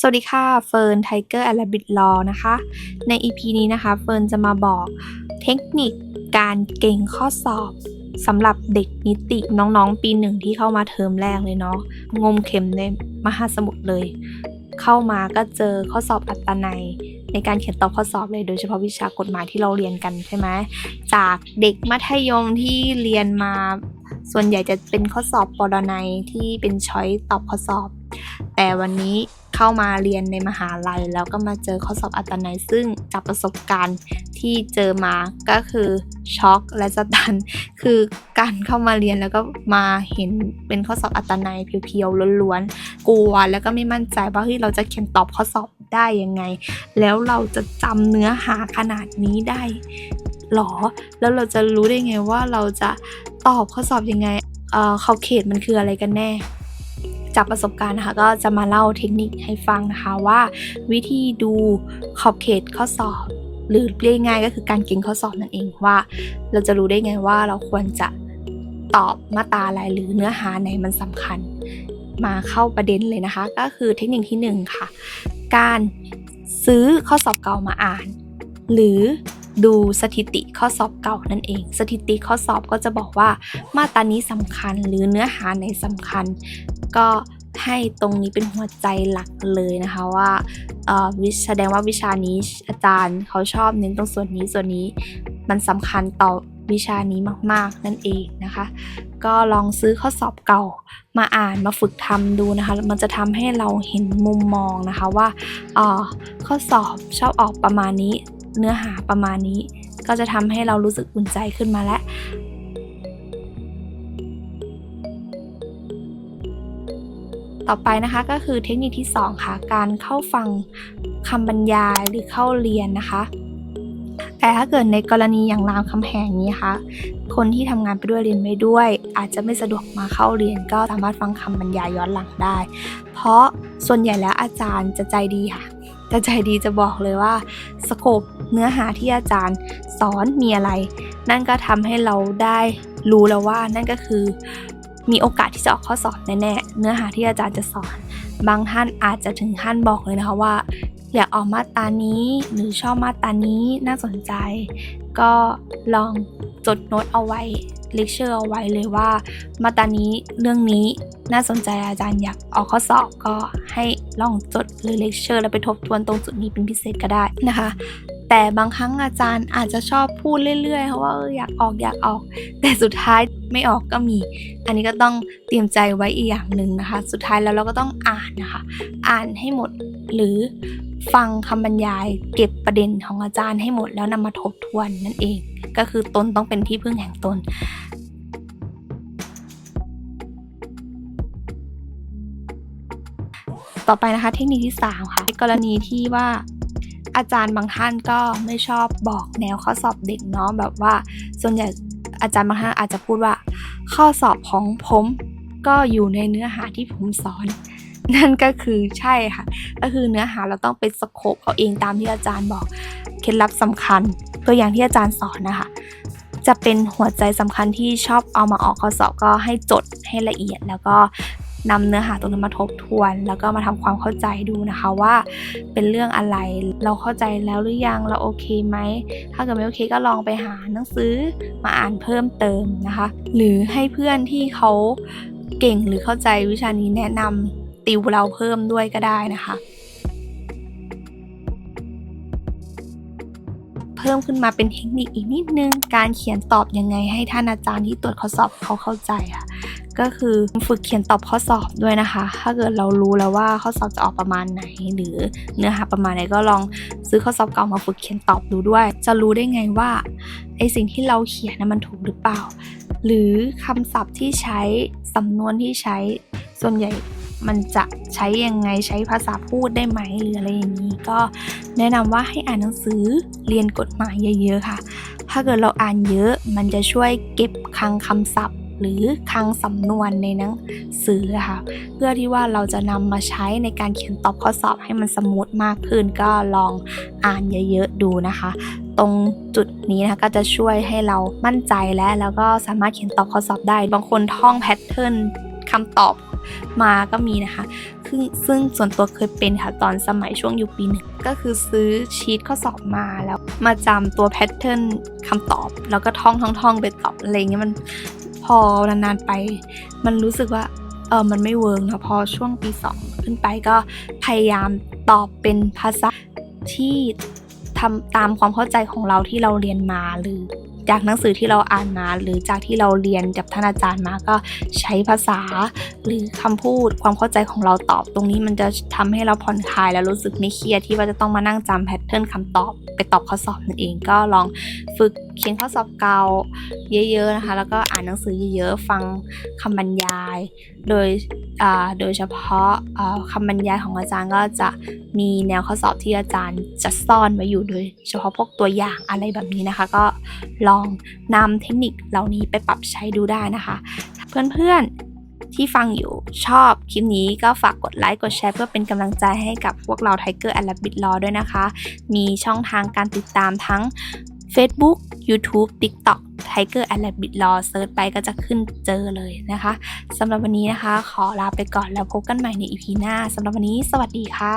สวัสดีค่ะเฟิร์นไทเกอร์แอลบิดลอนะคะ ใน EP นี้นะคะเฟิร์นจะมาบอกเทคนิคการเก่งข้อสอบสำหรับเด็กนิติน้องๆ ปีหนึ่งที่เข้ามาเทอมแรกเลยเนาะงมเข็มในมหาสมุทรเลย เข้ามาก็เจอข้อสอบอัตนัยในการเขียนตอบข้อสอบเลยโดยเฉพาะวิชากฎหมายที่เราเรียนกันใช่ไหมจากเด็กมัธยมที่เรียนมา ส่วนใหญ่จะเป็นข้อสอบปรนัยที่เป็นช้อยตอบข้อสอบ แต่วันนี้ เข้ามาเรียนในมหาลัย แล้วก็มาเจอข้อสอบอัตนัยซึ่งจากประสบการณ์ที่เจอมาก็คือช็อกและสะตัน คือการเข้ามาเรียนแล้วก็มาเห็นเป็นข้อสอบอัตนัยเพียวๆล้วนๆกลัวแล้วก็ไม่มั่นใจว่าเฮ้ยเราจะเขียนตอบข้อสอบได้ยังไง แล้วเราจะจำเนื้อหาขนาดนี้ได้หรอ แล้วเราจะรู้ได้ไงว่าเราจะตอบข้อสอบยังไงเอ่อขอบเขตมันคืออะไรกันแน่ จากประสบการณ์นะคะก็จะมาเล่าเทคนิคให้ฟังนะคะว่า วิธีดูขอบเขตข้อสอบ หรือเรียกง่ายก็คือการเก่งข้อสอบนั่นเองว่า เราจะรู้ได้ไงว่าเราควรจะตอบมาตราอะไรหรือเนื้อหาไหนมันสำคัญ มาเข้าประเด็นเลยนะคะ ก็คือเทคนิคที่หนึ่งค่ะการซื้อข้อสอบเก่ามาอ่าน หรือ ดูสถิติข้อสอบเก่านั่นเอง สถิติข้อสอบก็จะบอกว่ามาตรานี้สำคัญหรือเนื้อหาไหนสำคัญ ก็ให้ตรงนี้เป็นหัวใจหลักเลยนะคะว่าวิแสดงว่าวิชานี้อาจารย์เขาชอบเน้นตรงส่วนนี้ส่วนนี้มันสำคัญต่อวิชานี้มากๆนั่นเองนะคะ ก็ลองซื้อข้อสอบเก่ามาอ่านมาฝึกทำดูนะคะ มันจะทำให้เราเห็นมุมมองนะคะว่าข้อสอบชอบออกประมาณนี้ เนื้อหาประมาณนี้ ก็จะทำให้เรารู้สึกอุ่นใจขึ้นมาแล้วต่อไปนะคะก็คือเทคนิคที่ 2 ค่ะ การเข้าฟังคำบรรยายหรือเข้าเรียนนะคะ แต่ถ้าเกิดในกรณีอย่างรามคำแหงนี้ค่ะคนที่ทำงานไปด้วยเรียนไปด้วย อาจจะไม่สะดวกมาเข้าเรียนก็สามารถฟังคำบรรยายย้อนหลังได้ เพราะส่วนใหญ่แล้วอาจารย์จะใจดีค่ะจะใจดีจะบอกเลยว่าสโคป เนื้อหาที่อาจารย์สอนมีอะไร นั่นก็ทำให้เราได้รู้แล้วว่านั่นก็คือ มีโอกาสที่จะออกข้อสอบแน่ๆเนื้อหาที่อาจารย์จะสอน บางท่านอาจจะถึงขั้นบอกเลยนะคะว่า อยากออกมาตานี้หรือชอบมาตานี้น่าสนใจ ก็ลองจดโน้ตเอาไว้เลคเชอร์เอาไว้เลยว่า มาตานี้เรื่องนี้น่าสนใจอาจารย์อยากออกข้อสอบก็ให้ลองจดหรือเลคเชอร์แล้วไปทบทวนตรงจุดนี้เป็นพิเศษก็ได้นะคะ แต่บางครั้งอาจารย์อาจจะชอบพูดเรื่อยๆเพราะว่าเอออยากออกอยากออก แต่สุดท้ายไม่ออกก็มี อันนี้ก็ต้องเตรียมใจไว้อีกอย่างหนึ่งนะคะ สุดท้ายแล้วเราก็ต้องอ่านนะคะ อ่านให้หมดหรือฟังคำบรรยายเก็บประเด็นของอาจารย์ให้หมดแล้วนำมาทบทวนนั่นเอง ก็คือตนต้องเป็นที่พึ่งแห่งตนต่อไปนะคะเทคนิคที่ 3 ค่ะกรณีที่ว่า อาจารย์บางท่านก็ไม่ชอบบอกแนวข้อสอบเด็กเนาะแบบว่าส่วนใหญ่อาจารย์บางท่านอาจจะพูดว่า ข้อสอบของผมก็อยู่ในเนื้อหาที่ผมสอน นั่นก็คือใช่ค่ะ ก็คือเนื้อหาเราต้องไปสโคปเอาเองตามที่อาจารย์บอกเคล็ดลับสำคัญ ตัวอย่างที่อาจารย์สอนนะคะ จะเป็นหัวใจสำคัญที่ชอบเอามาออกข้อสอบก็ให้จดให้ละเอียด แล้วก็ นำเนื้อหาตรงนั้นมาทบทวน แล้วก็มาทำความเข้าใจดูนะคะว่าเป็นเรื่องอะไรเราเข้าใจแล้วหรือยังเราโอเคไหมถ้าเกิดไม่โอเคก็ลองไปหาหนังสือมาอ่านเพิ่มเติมนะคะ หรือให้เพื่อนที่เขาเก่งหรือเข้าใจวิชานี้แนะนำติวเราเพิ่มด้วยก็ได้นะคะ พิ่มขึ้นมาเป็นเทคนิคอีกนิดนึง การเขียนตอบยังไงให้ท่านอาจารย์ที่ตรวจข้อสอบเขาเข้าใจค่ะก็คือฝึกเขียนตอบข้อสอบด้วยนะคะ ถ้าเกิดเรารู้แล้วว่าข้อสอบจะออกประมาณไหน หรือเนื้อหาประมาณไหนก็ลองซื้อข้อสอบเก่ามาฝึกเขียนตอบดูด้วย จะรู้ได้ไงว่าไอสิ่งที่เราเขียนนะมันถูกหรือเปล่า หรือคำศัพท์ที่ใช้สำนวนที่ใช้ส่วนใหญ่ มันจะใช้ยังไงใช้ภาษาพูดได้ไหมหรืออะไรอย่างนี้ ก็แนะนำว่าให้อ่านหนังสือเรียนกฎหมายเยอะๆค่ะ ถ้าเกิดเราอ่านเยอะ มันจะช่วยเก็บคลังคำศัพท์ หรือคลังสำนวนในหนังสือค่ะ เพื่อที่ว่าเราจะนำมาใช้ในการเขียนตอบข้อสอบให้มันสมูทมากขึ้น ก็ลองอ่านเยอะๆดูนะคะตรงจุดนี้นะคะก็จะช่วยให้เรามั่นใจและแล้วก็สามารถเขียนตอบข้อสอบได้ บางคนท่องแพทเทิร์นคำตอบ มาก็มีนะคะซึ่งซึ่งส่วนตัวเคยเป็นค่ะตอนสมัยช่วงอยู่ปีหนึ่งก็คือซื้อชีตข้อสอบมาแล้วมาจำตัวแพทเทิร์นคำตอบ แล้วก็ท่องท่องท่องไปตอบอะไรเงี้ยมันพอนานๆไป มันรู้สึกว่าเออมันไม่เวิร์กนะพอช่วงปีสองขึ้นไปก็พยายามตอบเป็นภาษาที่ทำตามความเข้าใจของเราที่เราเรียนมาหรือ จากหนังสือที่เราอ่านมาหรือจากที่เราเรียนกับท่านอาจารย์มาก็ใช้ภาษา หรือคำพูดความเข้าใจของเราตอบตรงนี้มันจะทำให้เราผ่อนคลายและรู้สึกไม่เครียดที่ว่าจะต้องมานั่งจำแพท ทิร์นคำตอบไปตอบข้อสอบนั่นเองก็ลองฝึกเขียนข้อสอบเก่าเยอะๆนะคะ แล้วก็อ่านหนังสือเยอะๆ ฟังคำบรรยาย โดยโดยเฉพาะคำบรรยายของอาจารย์ก็จะมีแนวข้อสอบที่อาจารย์จะซ่อนไว้อยู่โดย เฉพาะพวกตัวอย่างอะไรแบบนี้นะคะ ก็ลองนำเทคนิคเหล่านี้ไปปรับใช้ดูได้นะคะ เพื่อนๆ ที่ฟังอยู่ชอบคลิปนี้ก็ฝากกดไลค์กดแชร์เพื่อเป็นกำลังใจให้กับพวกเรา Tiger and Rabbit Law ด้วยนะคะ มีช่องทางการติดตามทั้ง Facebook YouTube TikTok Tiger and Rabbit Law เซิร์ชไปก็จะขึ้นเจอเลยนะคะสำหรับวันนี้นะคะ ขอลาไปก่อนแล้วพบกันใหม่ในอีพีหน้าสำหรับวันนี้ สวัสดีค่ะ